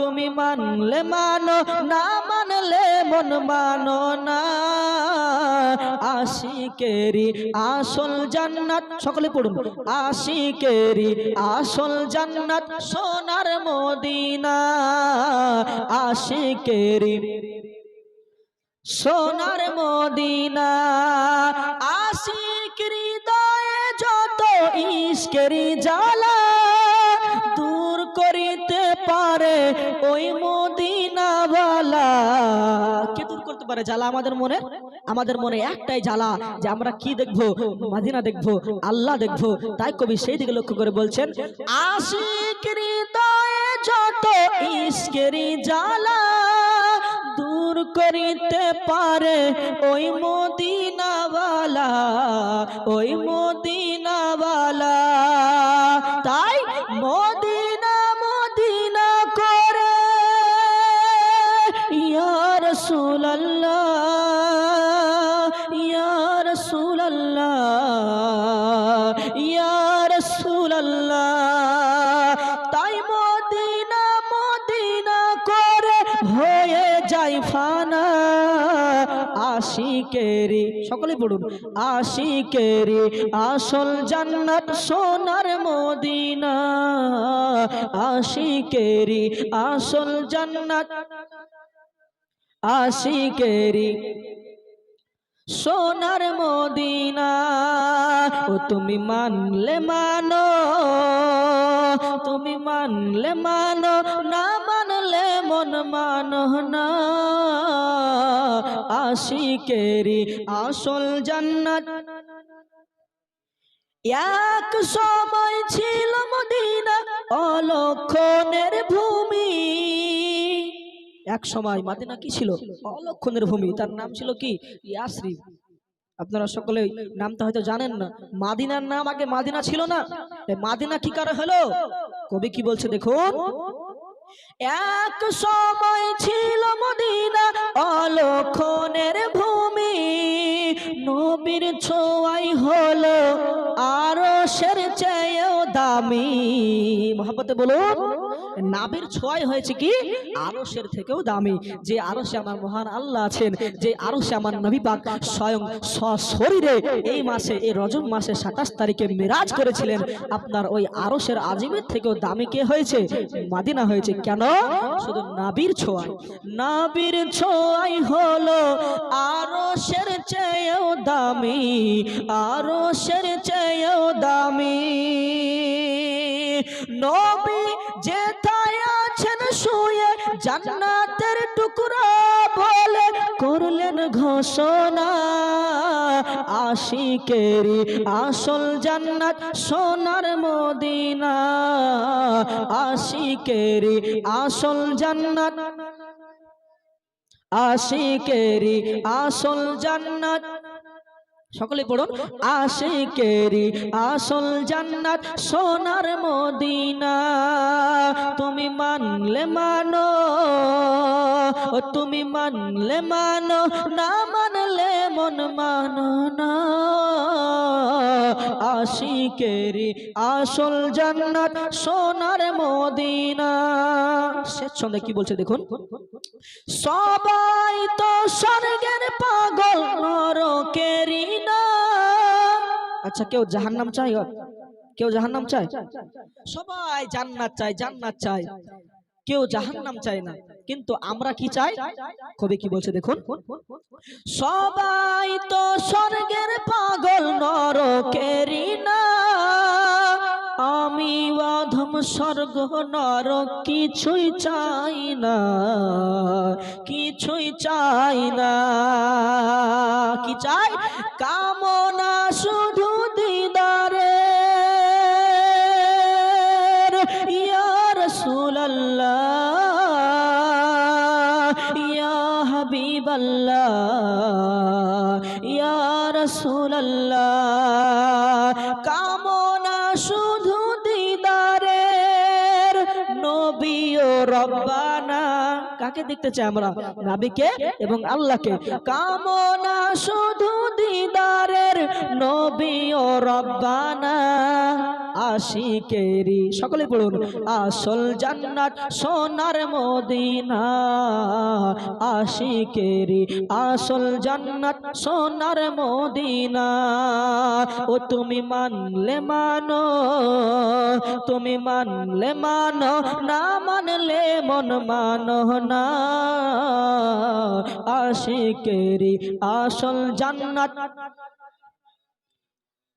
তুমি মানলে মানো, না মানলে মন মানো না। আশিকেরি আসল জান্নাত, সকলে পড়ুন। আশিকেরি আসল জান্নাত সোনার মদিনা। আশিকেরি সোনার মদিনা। আশিক হৃদয়ে যত ইশকেরি জ্বালা কে দূর করতে পারে জ্বালা আমাদের মনে? আমাদের মনে একটাই জ্বালা যে আমরা কি দেখব? মাদিনা দেখব, আল্লাহ দেখব। তাই কবি সেই দিকে লক্ষ্য করে বলছেন দূর করিতে পারে, ওই মদিনাওয়ালা ওই মদিনাওয়ালা ইয়া রাসূলুল্লাহ ইয়া রাসূলুল্লাহ ইয়া রাসূলুল্লাহ। তাই মদিনা মদিনা করে হয়ে যাই ফানা। আশিকেরি সকলে পড়ুন। আশিকেরি, আসল জান্নাত সোনার মদিনা। আশিকেরি, আসল জান্নাত আশিকেরি। সোনার মদিনা, ও তুমি মানলে মানো, তুমি মানলে মানো, না মানলে মন মানো না। আশিকেরি, আসল জান্নাত। এক সময় ছিল মদিনা, অলক্ষণের ভূমি। এক সময় মাদিনা কি ছিল? অলক্ষণের ভূমি। তার নাম ছিল কি? ইয়াসরি আপনারা সকলে নামটা হয়তো জানেন না। মাদিনার নাম আগে মাদিনা ছিল না। মাদিনা কি কারও হলো? কবি কি বলছে দেখুন? এক সময় ছিল মদিনা অলক্ষণের ভূমি। নবীর ছোঁয়াই হলো আরও সের চেয়েও দামি। মহাপতে বলুন। নাবির ছোঁয়াই হয়েছে কি? আরসের থেকেও দামি। যে আরসে আমার মহান আল্লাহ আছেন, যে আরসে আমার নবী পাক স্বয়ং সশরীরে এই মাসে, এই রজব মাসে সাতাশ তারিখে মিরাজ করেছিলেন। আপনার ওই আরশের আজিমের থেকেও দামি কে হয়েছে? মাদিনা হয়েছে। কেন? শুধু নাবির ছোঁয়াই নাবির ছোঁয়াই হলো আরসের চেয়েও দামি আরসের চেয়েও দামি। নবী যেথায় ঘোষণা আশিকেরি আসল জান্নাত সোনার মদিনা। আশিকেরি আসল জান্নাত আশিকেরি আসল জান্নাত সকলে পড়ুন। আশিকেরি আসল জান্নাত সোনার মদিনা। তুমি মানলে মানো তুমি মানলে মানো, না মানলে মন মানো না। আশিকেরি আসল জান্নাত সোনার মদিনা। শেষ সন্ধ্যা কি বলছে দেখুন? সবাই তো স্বর্গের পাগল নরকেরি না। আচ্ছা কেউ জাহান্নাম চাই কেউ জাহান্নাম চায়? সবাই জান্নাত চায় জান্নাত চায়। কেউ জাহান্নাম চায় না। কিন্তু আমরা কি চাই? কবি কি বলছে দেখুন? সবাই তো স্বর্গের পাগল নরকেরি না। আমি অধম স্বর্গ নরক কিছুই চাই না, কিছুই চাই না। কি চাই? কামনা শুধু দিদারে ইয়ার সুল্লাহ হাবিবাল্লাহ, ইয়া রাসূলুল্লাহ, কামনা শুধু দিদারের, নবী ও রব্বানা। কাকে দেখতে চাই আমরা? নবীকে এবং আল্লাহকে। কামনা শুধু দিদারের, নবী ও রব্বানা। আশিকেরি। সকলে পড়ুন, আসল জান্নাত সোনার মদিনা। আশিকেরি, আসল জান্নাত সোনার মদিনা। ও তুমি মানলে মানো, তুমি মানলে মানো, না মানলে মন মানো না। আশিকেরি, আসল জান্নাত